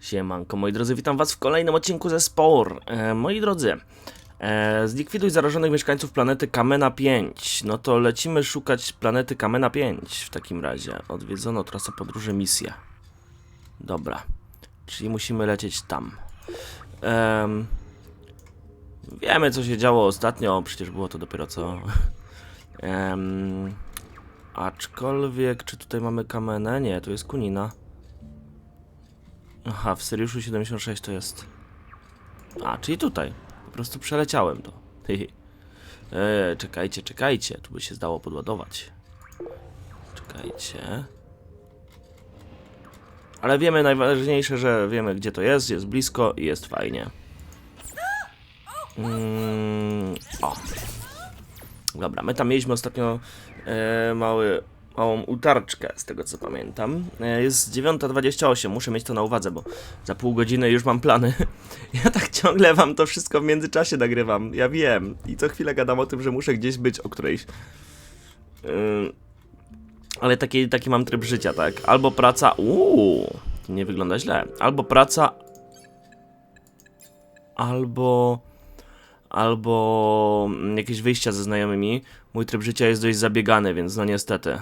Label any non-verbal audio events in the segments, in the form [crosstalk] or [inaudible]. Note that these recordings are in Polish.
Siemanko, moi drodzy, witam was w kolejnym odcinku ze Spore. E, moi drodzy, e, zlikwiduj zarażonych mieszkańców planety Kamena 5. No to lecimy szukać planety Kamena 5 w takim razie. Odwiedzono trasę podróży misję. Dobra, czyli musimy lecieć tam. Em, wiemy co się działo ostatnio, przecież było to dopiero co. [laughs] Em, aczkolwiek, czy tutaj mamy Kamenę? Nie, tu jest Kunina. Aha, w Seriuszu 76 to jest. A, czyli tutaj. Po prostu przeleciałem to. Eee, [laughs] czekajcie, czekajcie. Tu by się zdało podładować. Czekajcie. Ale wiemy najważniejsze, że wiemy gdzie to jest, jest blisko i jest fajnie. Mm, o. Dobra, my tam mieliśmy ostatnio e, mały, małą utarczkę, z tego co pamiętam. E, jest 9.28, muszę mieć to na uwadze, bo za pół godziny już mam plany. [laughs] Ja tak ciągle wam to wszystko w międzyczasie nagrywam, ja wiem. I co chwilę gadam o tym, że muszę gdzieś być o którejś. Ym, ale taki, taki mam tryb życia, tak? Albo praca. Uuu, nie wygląda źle. Albo praca. Albo. Albo jakieś wyjścia ze znajomymi. Mój tryb życia jest dość zabiegany, więc no niestety.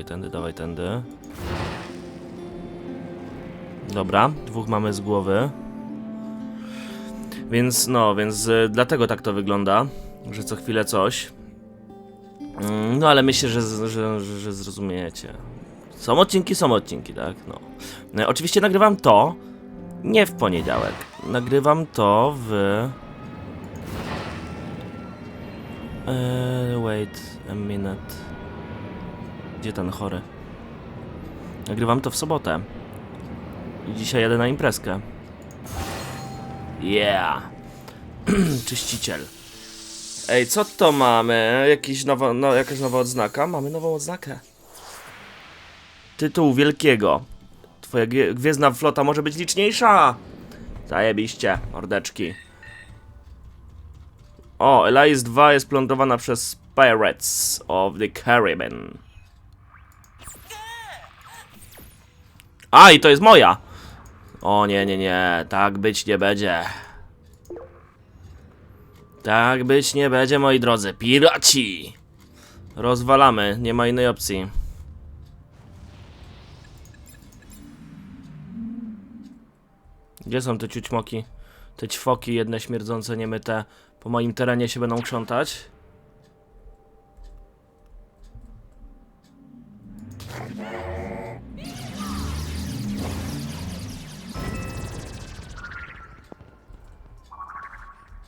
Dawaj tędy, dawaj tędy. Dobra, dwóch mamy z głowy. Więc no, więc y, dlatego tak to wygląda, że co chwilę coś. Mm, No ale myślę, że, że, że, że zrozumiecie. Są odcinki, są odcinki, tak? No. no. Oczywiście nagrywam to nie w poniedziałek. Nagrywam to w. Eee, wait a minute. Gdzie ten chory? Nagrywam to w sobotę. I dzisiaj jadę na imprezkę. Yeah! [clears throat] Czyściciel. Ej, co to mamy? Jakiś nowa, no, jakaś nowa odznaka? Mamy nową odznakę. Tytuł wielkiego. Twoja gwie- gwiezdna flota może być liczniejsza! Zajebiście, mordeczki. O, Elias 2 jest plądrowana przez Pirates of the Caribbean. A, i to jest moja! O nie, nie, nie, tak być nie będzie. Tak być nie będzie, moi drodzy. Piraci! Rozwalamy, nie ma innej opcji. Gdzie są te ciućmoki? Te ćwoki jedne śmierdzące, niemyte. Po moim terenie się będą krzątać.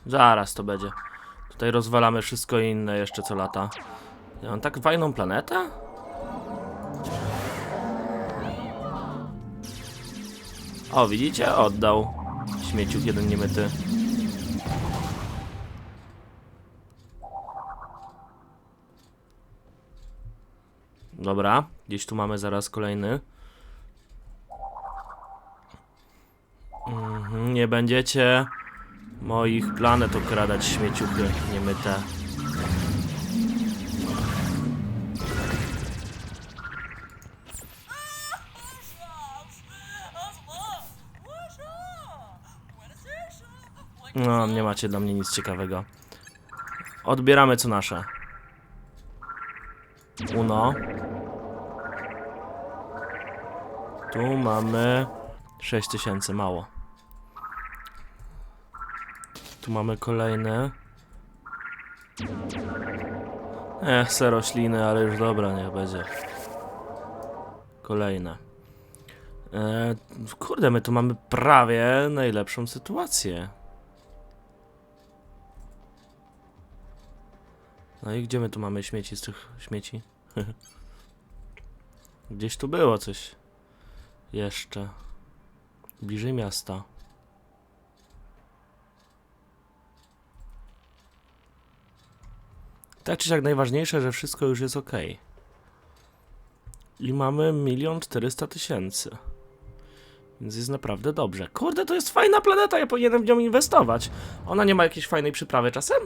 Zaraz to będzie. Tutaj rozwalamy wszystko inne jeszcze co lata. Ja mam tak fajną planetę? O, widzicie? Oddał. Śmieciuk jeden niemyty. Dobra, gdzieś tu mamy zaraz kolejny. Mhm, nie będziecie moich planet okradać śmieciuchy niemyte. No, nie macie dla mnie nic ciekawego. Odbieramy co nasze. Uno. Tu mamy 6000, mało. Tu mamy kolejne. Ech, se rośliny, ale już dobra, niech będzie. Kolejne. E, kurde, my tu mamy prawie najlepszą sytuację. No i gdzie my tu mamy śmieci z tych śmieci? [laughs] Gdzieś tu było coś. Jeszcze. Bliżej miasta. Tak czy siak najważniejsze, że wszystko już jest ok. I mamy milion czterysta tysięcy. Więc jest naprawdę dobrze. Kurde, to jest fajna planeta, ja powinienem w nią inwestować. Ona nie ma jakiejś fajnej przyprawy czasem?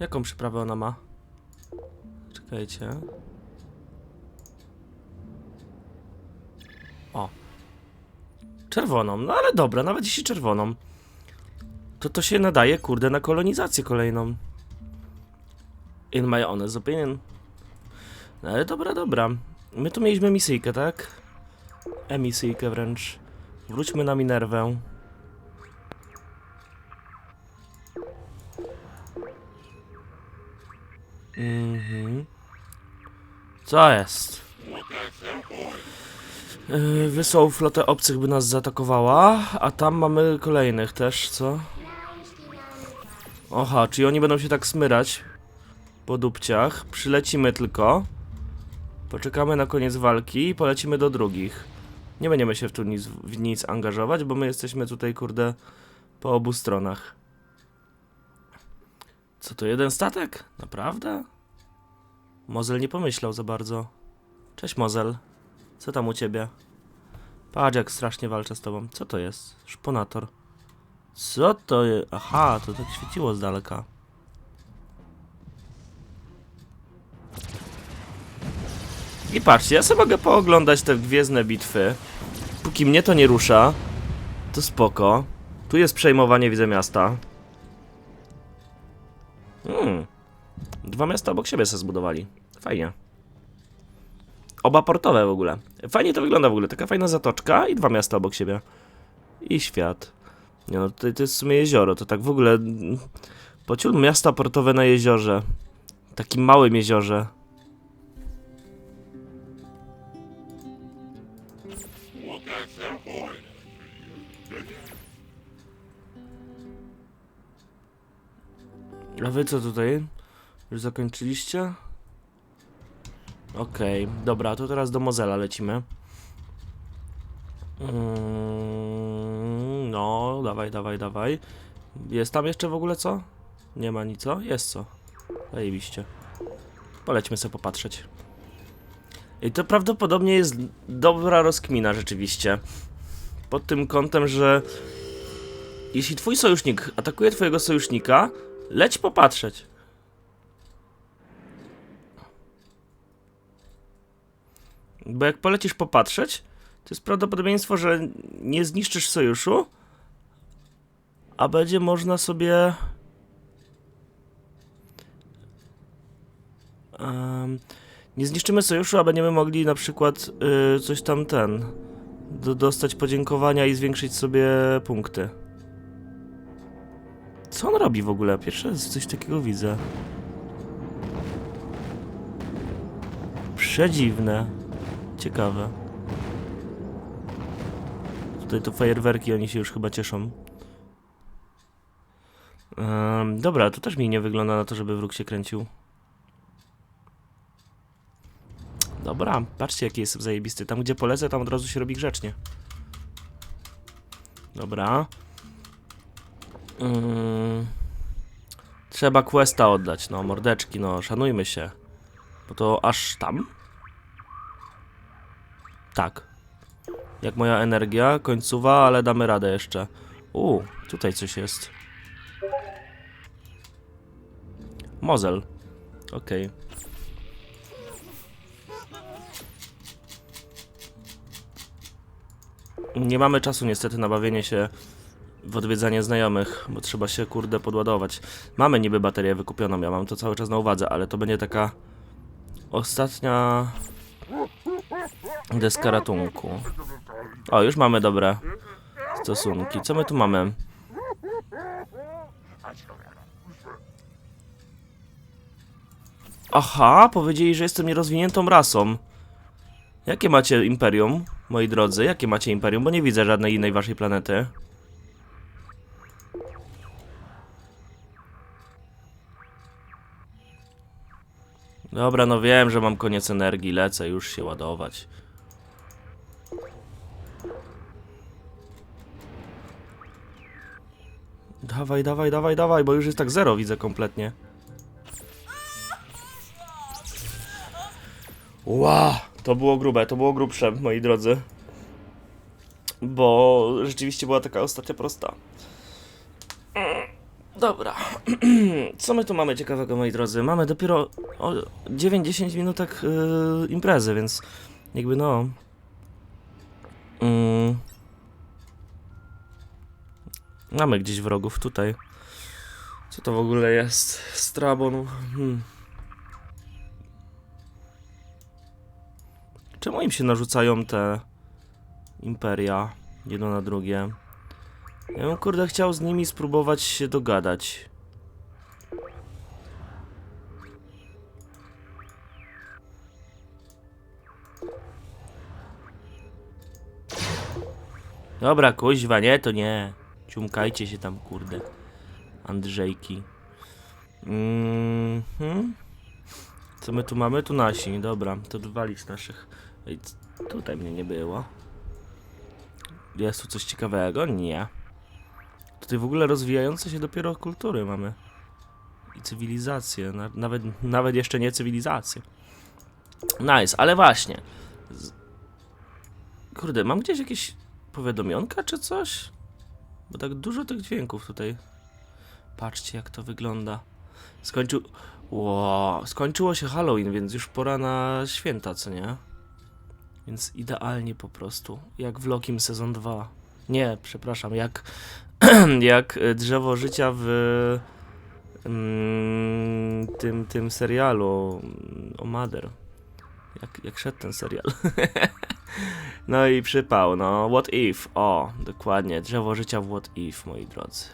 Jaką przyprawę ona ma? Czekajcie. O. Czerwoną, no ale dobra, nawet jeśli czerwoną. To to się nadaje, kurde, na kolonizację kolejną. In my honest opinion. No ale dobra, dobra. My tu mieliśmy misyjkę, tak? Emisyjkę wręcz. Wróćmy na Minerwę. Mhm. Co jest? Yy, Wysłał flotę obcych, by nas zaatakowała, a tam mamy kolejnych też, co? Oha, czyli oni będą się tak smyrać po dupciach. Przylecimy tylko. Poczekamy na koniec walki i polecimy do drugich. Nie będziemy się w tu nic, w nic angażować, bo my jesteśmy tutaj, kurde, po obu stronach. Co to, jeden statek? Naprawdę? Mozel nie pomyślał za bardzo. Cześć, Mozel. Co tam u ciebie? Patrz, jak strasznie walczę z tobą. Co to jest? Szponator. Co to jest? Aha, to tak świeciło z daleka. I patrzcie, ja sobie mogę pooglądać te gwiezdne bitwy. Póki mnie to nie rusza, to spoko. Tu jest przejmowanie, widzę, miasta. Hmm. Dwa miasta obok siebie sobie zbudowali. Fajnie. Oba portowe w ogóle. Fajnie to wygląda w ogóle. Taka fajna zatoczka i dwa miasta obok siebie. I świat. Nie no, tutaj to jest w sumie jezioro. To tak w ogóle... mm, Pociul miasta portowe na jeziorze. Takim małym jeziorze. A wy co tutaj? Już zakończyliście? Okej, dobra, to teraz do Mozela lecimy. Mm, no, dawaj, dawaj, dawaj. Jest tam jeszcze w ogóle co? Nie ma nic, co? Jest co? Zajebiście. Polećmy sobie popatrzeć. I to prawdopodobnie jest dobra rozkmina rzeczywiście. Pod tym kątem, że jeśli twój sojusznik atakuje twojego sojusznika, leć popatrzeć. Bo jak polecisz popatrzeć, to jest prawdopodobieństwo, że nie zniszczysz sojuszu, a będzie można sobie. Em, nie zniszczymy sojuszu, a będziemy mogli na przykład y, coś tam ten. Do, dostać podziękowania i zwiększyć sobie punkty. Co on robi w ogóle? Pierwszy raz coś takiego widzę. Przedziwne. Ciekawe. Tutaj to fajerwerki, oni się już chyba cieszą. Em, dobra, to też mi nie wygląda na to, żeby wróg się kręcił. Dobra, patrzcie jaki jestem zajebisty. Tam gdzie polecę, tam od razu się robi grzecznie. Dobra. Mm. Trzeba questa oddać, no mordeczki, no szanujmy się. Bo to aż tam? Tak. Jak moja energia, końcowa, ale damy radę jeszcze. U, tutaj coś jest. Mozel. Okej. Nie mamy czasu niestety na bawienie się w odwiedzanie znajomych, bo trzeba się kurde podładować. Mamy niby baterię wykupioną, ja mam to cały czas na uwadze, ale to będzie taka ostatnia deska ratunku. O, już mamy dobre stosunki. Co my tu mamy? Aha, powiedzieli, że jestem nierozwiniętą rasą. Jakie macie imperium, moi drodzy? Jakie macie imperium? Bo nie widzę żadnej innej waszej planety. Dobra, no wiem, że mam koniec energii, lecę już się ładować. Dawaj, dawaj, dawaj, dawaj, bo już jest tak zero, widzę kompletnie. Ła, to było grube, to było grubsze, moi drodzy. Bo rzeczywiście była taka ostatnia prosta. Dobra. [clears throat] Co my tu mamy ciekawego, moi drodzy? Mamy dopiero o 9-10 minutek yy, imprezy, więc jakby no. Mm. Mamy gdzieś wrogów tutaj. Co to w ogóle jest? Strabon. Hmm. Czemu im się narzucają te imperia jedno na drugie? Ja bym kurde chciał z nimi spróbować się dogadać. Dobra, kuźwa, nie, to nie. Ciumkajcie się tam, kurde. Andrzejki. Mhm. Co my tu mamy? Tu nasi, dobra. To walić naszych. Ej, tutaj mnie nie było. Jest tu coś ciekawego? Nie. Tutaj w ogóle rozwijające się dopiero kultury mamy. I cywilizacje. Na, nawet, nawet jeszcze nie cywilizacje. Nice, ale właśnie. Z... Kurde, mam gdzieś jakieś powiadomionka czy coś? Bo tak dużo tych dźwięków tutaj. Patrzcie jak to wygląda. Skończył... Wow, skończyło się Halloween, więc już pora na święta, co nie? Więc idealnie po prostu. Jak w Lokim sezon 2. Nie, przepraszam, jak, [clears throat] jak y, drzewo życia w mm, tym, tym serialu mm, o Mother. Jak, jak szedł ten serial. [laughs] no i przypał, no. What if? O, dokładnie. Drzewo życia w What if, moi drodzy.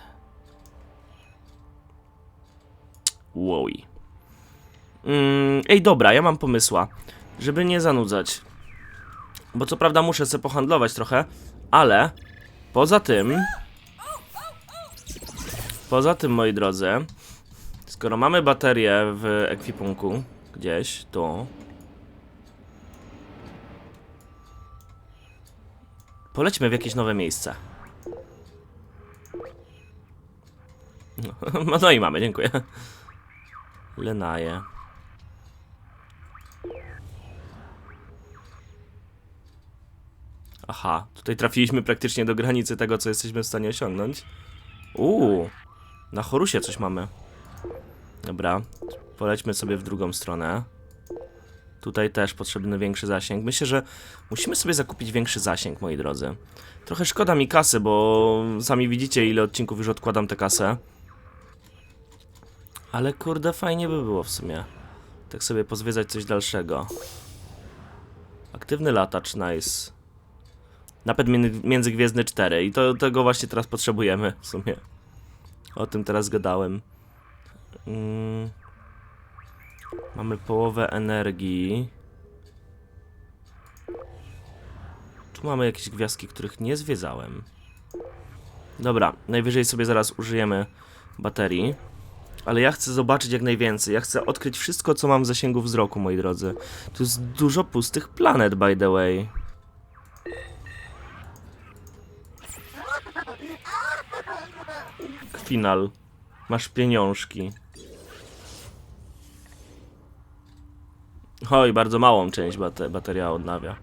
Wowi. Mm, ej, dobra, ja mam pomysła. Żeby nie zanudzać. Bo co prawda muszę sobie pohandlować trochę, ale poza tym. Poza tym, moi drodzy, skoro mamy baterię w ekwipunku, gdzieś tu. Polećmy w jakieś nowe miejsce. No, [laughs] no i mamy, dziękuję. Lenaje. Aha, tutaj trafiliśmy praktycznie do granicy tego, co jesteśmy w stanie osiągnąć. Uuu, na Horusie coś mamy. Dobra, polećmy sobie w drugą stronę. Tutaj też potrzebny większy zasięg. Myślę, że musimy sobie zakupić większy zasięg, moi drodzy. Trochę szkoda mi kasy, bo sami widzicie, ile odcinków już odkładam tę kasę. Ale kurde, fajnie by było w sumie. Tak sobie pozwiedzać coś dalszego. Aktywny latacz, nice. Napęd między- międzygwiezdny 4 i to, tego właśnie teraz potrzebujemy w sumie. O tym teraz gadałem. Mm. Mamy połowę energii. Tu mamy jakieś gwiazdki, których nie zwiedzałem. Dobra, najwyżej sobie zaraz użyjemy baterii. Ale ja chcę zobaczyć jak najwięcej. Ja chcę odkryć wszystko, co mam w zasięgu wzroku, moi drodzy. Tu jest dużo pustych planet, by the way. Kwinal. Masz pieniążki. Oj, bardzo małą część bate bateria odnawia.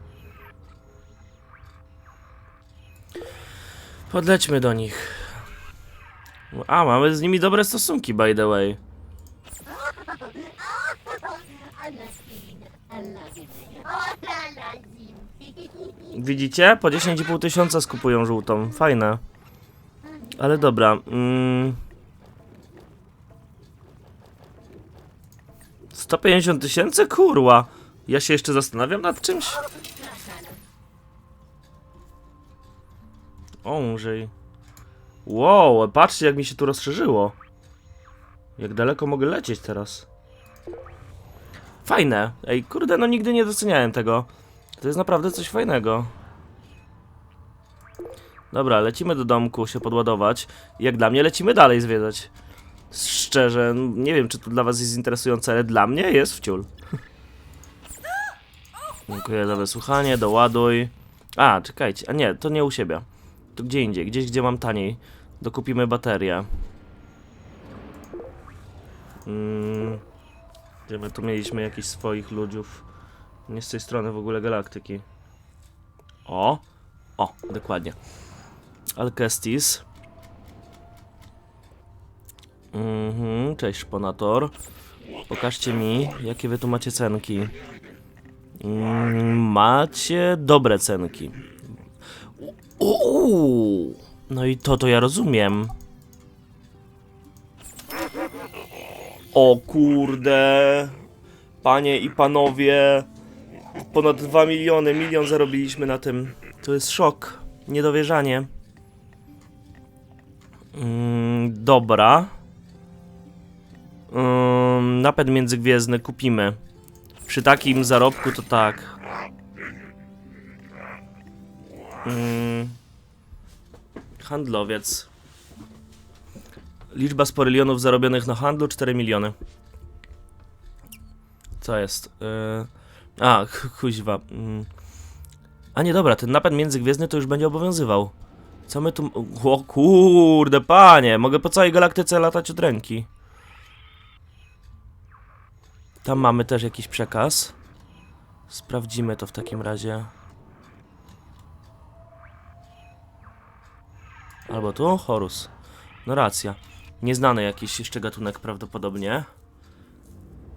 Podlećmy do nich. A, mamy z nimi dobre stosunki, by the way. Widzicie? Po 10,5 tysiąca skupują żółtą. Fajne. Ale dobra. Mm. 150 tysięcy? Kurwa. Ja się jeszcze zastanawiam nad czymś. Ążej. Wow, patrzcie jak mi się tu rozszerzyło. Jak daleko mogę lecieć teraz. Fajne. Ej, kurde, no nigdy nie doceniałem tego. To jest naprawdę coś fajnego. Dobra, lecimy do domku się podładować. Jak dla mnie lecimy dalej zwiedzać. Szczerze, nie wiem czy to dla was jest interesujące, ale dla mnie jest wciul. Dziękuję za wysłuchanie, doładuj. A, czekajcie, a nie, to nie u siebie. To gdzie indziej, gdzieś gdzie mam taniej. Dokupimy baterię. Mm, gdzie my tu mieliśmy jakichś swoich ludziów. Nie z tej strony w ogóle galaktyki. O! O, dokładnie. Alcestis. Mhm, cześć szponator. Pokażcie mi, jakie wy tu macie cenki. Mm, macie dobre cenki. Uuu, no i to to ja rozumiem. O kurde. Panie i panowie. Ponad 2 miliony, milion zarobiliśmy na tym. To jest szok. Niedowierzanie. Mm, dobra. Ym, napęd międzygwiezdny kupimy. Przy takim zarobku to tak. Ym, handlowiec. Liczba sporylionów zarobionych na handlu 4 miliony. Co jest? Yy... A, kuźwa. Mm. A nie, dobra, ten napęd międzygwiezdny to już będzie obowiązywał. Co my tu... O kurde, panie! Mogę po całej galaktyce latać od ręki. Tam mamy też jakiś przekaz. Sprawdzimy to w takim razie. Albo tu? Horus. No racja. Nieznany jakiś jeszcze gatunek prawdopodobnie.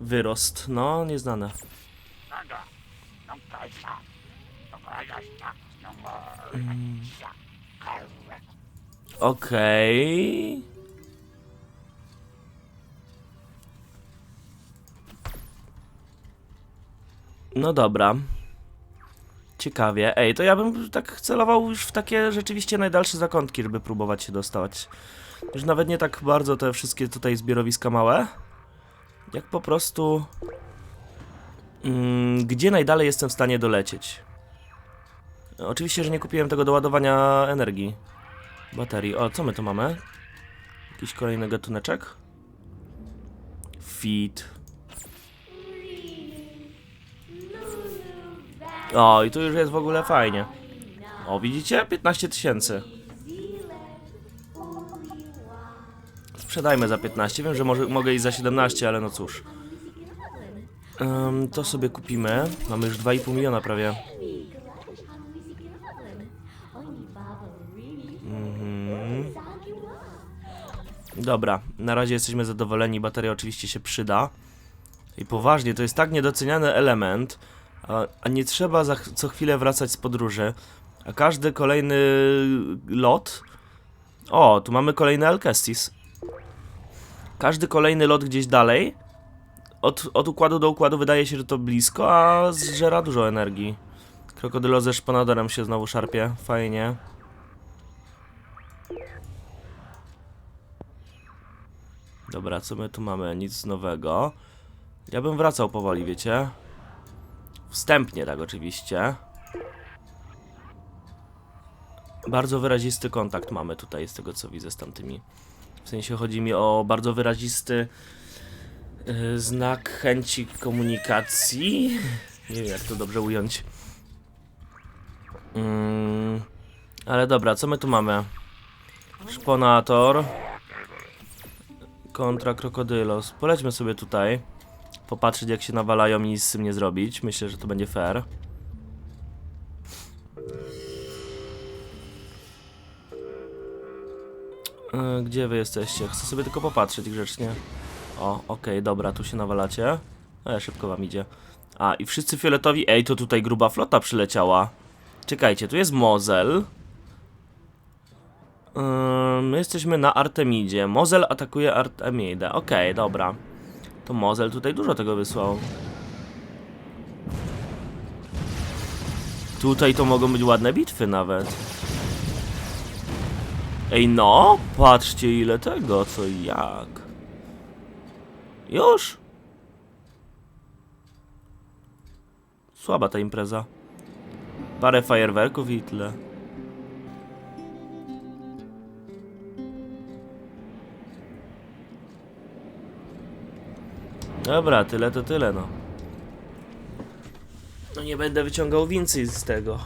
Wyrost. No, nieznane. Mm. Okej. No dobra. Ciekawie. Ej, to ja bym tak celował już w takie rzeczywiście najdalsze zakątki, żeby próbować się dostać. Już nawet nie tak bardzo te wszystkie tutaj zbiorowiska małe. Jak po prostu... Mm, gdzie najdalej jestem w stanie dolecieć? Oczywiście, że nie kupiłem tego do ładowania energii. Baterii. O, co my tu mamy? Jakiś kolejny gatuneczek? Feed. O, i tu już jest w ogóle fajnie. O, widzicie? 15 tysięcy. Sprzedajmy za 15. Wiem, że może, mogę iść za 17, ale no cóż. Em, to sobie kupimy. Mamy już 2,5 miliona prawie. Dobra, na razie jesteśmy zadowoleni. Bateria oczywiście się przyda. I poważnie, to jest tak niedoceniany element, a, a nie trzeba za, co chwilę wracać z podróży. A każdy kolejny lot. O, tu mamy kolejny Alcestis. Każdy kolejny lot gdzieś dalej. Od, od układu do układu wydaje się, że to blisko, a zżera dużo energii. Krokodylo ze szponadorem się znowu szarpie. Fajnie. Dobra, co my tu mamy? Nic nowego. Ja bym wracał powoli, wiecie? Wstępnie tak oczywiście. Bardzo wyrazisty kontakt mamy tutaj z tego co widzę z tamtymi. W sensie chodzi mi o bardzo wyrazisty yy, znak chęci komunikacji. Nie wiem jak to dobrze ująć. Mm, ale dobra, co my tu mamy? Szponator. Kontra krokodylos. Polećmy sobie tutaj. Popatrzeć jak się nawalają i nic z tym nie zrobić. Myślę, że to będzie fair. E, Gdzie wy jesteście? Chcę sobie tylko popatrzeć grzecznie. O, okej, dobra, tu się nawalacie. E, szybko wam idzie. A, i wszyscy fioletowi... Ej, to tutaj gruba flota przyleciała. Czekajcie, tu jest Mozel. My jesteśmy na Artemidzie. Mozel atakuje Artemidę. Okej, dobra. To Mozel tutaj dużo tego wysłał. Tutaj to mogą być ładne bitwy nawet. Ej no, patrzcie ile tego, co i jak. Już? Słaba ta impreza. Parę fajerwerków i tyle. Dobra, tyle to tyle, no. No nie będę wyciągał więcej z tego.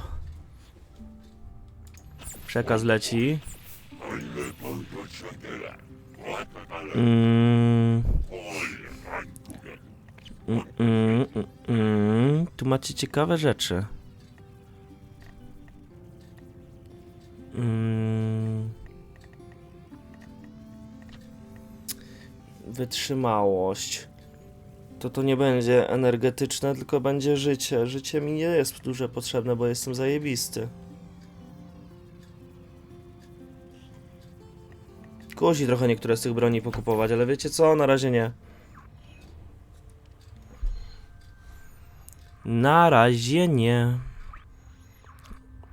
Przekaz leci. Mm. Mm, mm, mm, mm. Tu macie ciekawe rzeczy. Mm. Wytrzymałość to to nie będzie energetyczne, tylko będzie życie. Życie mi nie jest duże potrzebne, bo jestem zajebisty. Kusi trochę niektóre z tych broni pokupować, ale wiecie co? Na razie nie. Na razie nie.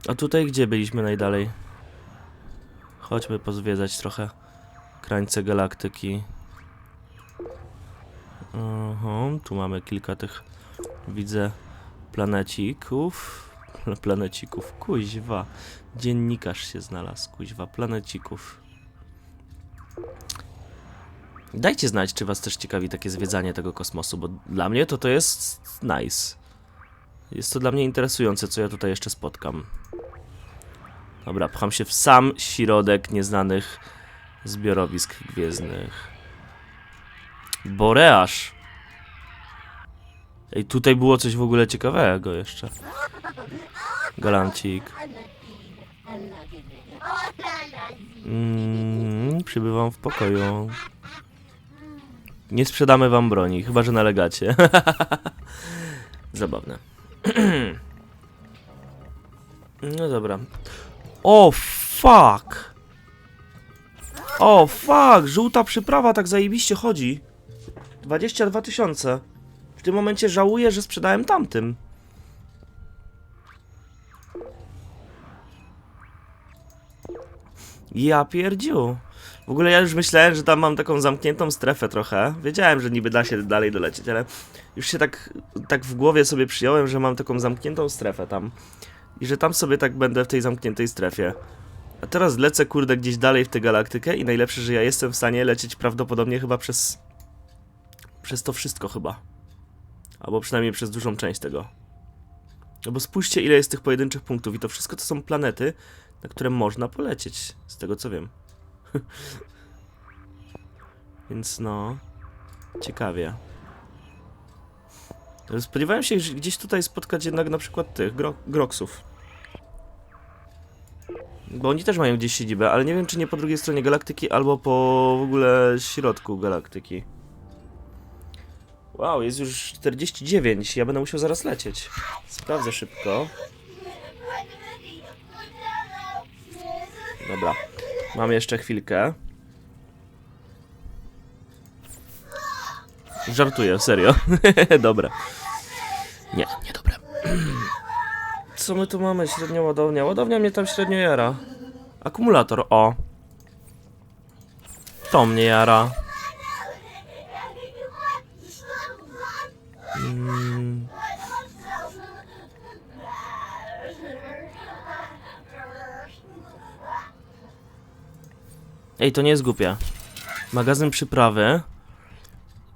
A tutaj gdzie byliśmy najdalej? Chodźmy pozwiedzać trochę krańce galaktyki. Aha, tu mamy kilka tych, widzę, planecików. [laughs] Planecików, kuźwa. Dziennikarz się znalazł, kuźwa, planecików. Dajcie znać, czy was też ciekawi takie zwiedzanie tego kosmosu, bo dla mnie to to jest nice. Jest to dla mnie interesujące, co ja tutaj jeszcze spotkam. Dobra, pcham się w sam środek nieznanych zbiorowisk gwiezdnych. Boreasz! Ej, tutaj było coś w ogóle ciekawego jeszcze. Galancik. Mm, przybywam w pokoju. Nie sprzedamy wam broni, chyba że nalegacie. [laughs] Zabawne. [clears throat] no dobra. O fuck! O fuck! Żółta przyprawa tak zajebiście chodzi. 22 tysiące. W tym momencie żałuję, że sprzedałem tamtym. Ja pierdziu. W ogóle ja już myślałem, że tam mam taką zamkniętą strefę trochę. Wiedziałem, że niby da się dalej dolecieć, ale już się tak, tak w głowie sobie przyjąłem, że mam taką zamkniętą strefę tam. I że tam sobie tak będę w tej zamkniętej strefie. A teraz lecę kurde gdzieś dalej w tę galaktykę i najlepsze, że ja jestem w stanie lecieć prawdopodobnie chyba przez... Przez to wszystko chyba. Albo przynajmniej przez dużą część tego. No bo spójrzcie ile jest tych pojedynczych punktów i to wszystko to są planety, na które można polecieć, z tego co wiem. [laughs] Więc no... Ciekawie. Spodziewałem się że gdzieś tutaj spotkać jednak na przykład tych gro groksów. Bo oni też mają gdzieś siedzibę, ale nie wiem czy nie po drugiej stronie galaktyki albo po w ogóle środku galaktyki. Wow, jest już 49, ja będę musiał zaraz lecieć. Sprawdzę szybko. Dobra, mam jeszcze chwilkę. Żartuję, serio. [laughs] Dobra. Nie, nie dobra. [clears throat] Co my tu mamy? Średnia ładownia. Ładownia mnie tam średnio jara. Akumulator, o. To mnie jara. Ej, to nie jest głupie. Magazyn przyprawy.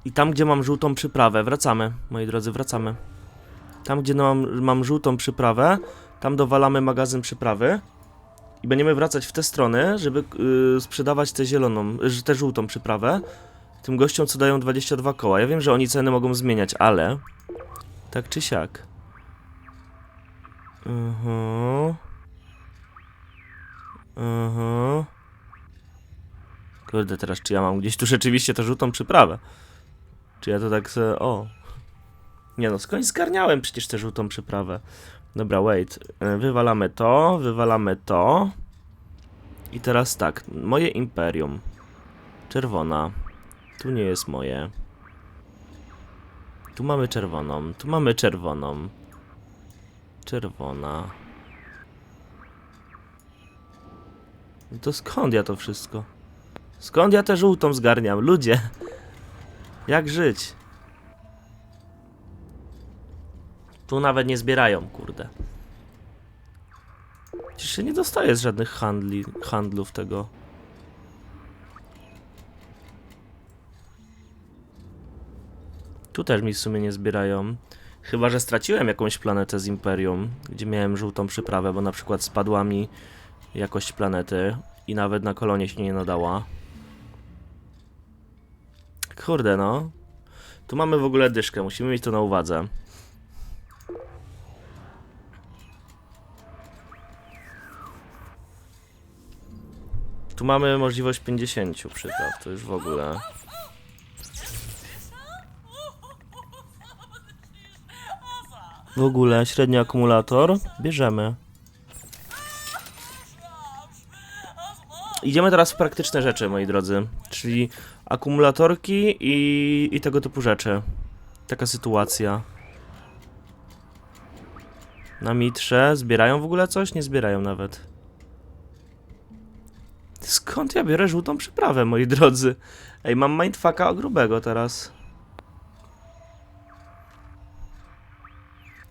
I tam, gdzie mam żółtą przyprawę, wracamy, moi drodzy, wracamy. Tam, gdzie mam, mam żółtą przyprawę, tam dowalamy magazyn przyprawy. I będziemy wracać w tę stronę, żeby yy, sprzedawać tę zieloną, y, tę żółtą przyprawę. Tym gościom, co dają 22 koła. Ja wiem, że oni ceny mogą zmieniać, ale... Tak czy siak. Mhm. Mhm. Kurde, teraz czy ja mam gdzieś tu rzeczywiście tę żółtą przyprawę? Czy ja to tak. O. Nie no, skądś zgarniałem przecież tę żółtą przyprawę. Dobra, wait. E, Wywalamy to, wywalamy to. I teraz tak, moje imperium. Czerwona. Tu nie jest moje. Tu mamy czerwoną, tu mamy czerwoną. Czerwona. No to skąd ja to wszystko? Skąd ja tę żółtą zgarniam? Ludzie! Jak żyć? Tu nawet nie zbierają, kurde. Przecież się nie dostaje z żadnych handli, handlów tego. Tu też mi w sumie nie zbierają. Chyba, że straciłem jakąś planetę z Imperium, gdzie miałem żółtą przyprawę, bo na przykład spadła mi jakość planety i nawet na kolonie się nie nadała. Kurde no. Tu mamy w ogóle dyszkę, musimy mieć to na uwadze. Tu mamy możliwość 50 przypraw, to już w ogóle. W ogóle średni akumulator bierzemy. Idziemy teraz w praktyczne rzeczy, moi drodzy. Czyli akumulatorki i, i tego typu rzeczy. Taka sytuacja. Na mitrze zbierają w ogóle coś? Nie zbierają nawet. Skąd ja biorę żółtą przyprawę, moi drodzy? Ej, mam mindfucka grubego teraz.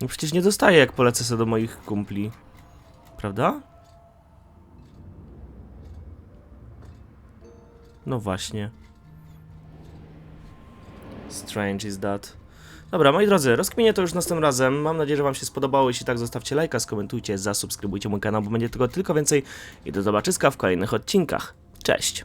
No przecież nie dostaję, jak polecę sobie do moich kumpli. Prawda? No właśnie. Strange is that. Dobra, moi drodzy, rozkminię to już następnym razem. Mam nadzieję, że Wam się spodobało. Jeśli tak, zostawcie lajka, skomentujcie, zasubskrybujcie mój kanał, bo będzie tego tylko więcej. I do zobaczyska w kolejnych odcinkach. Cześć!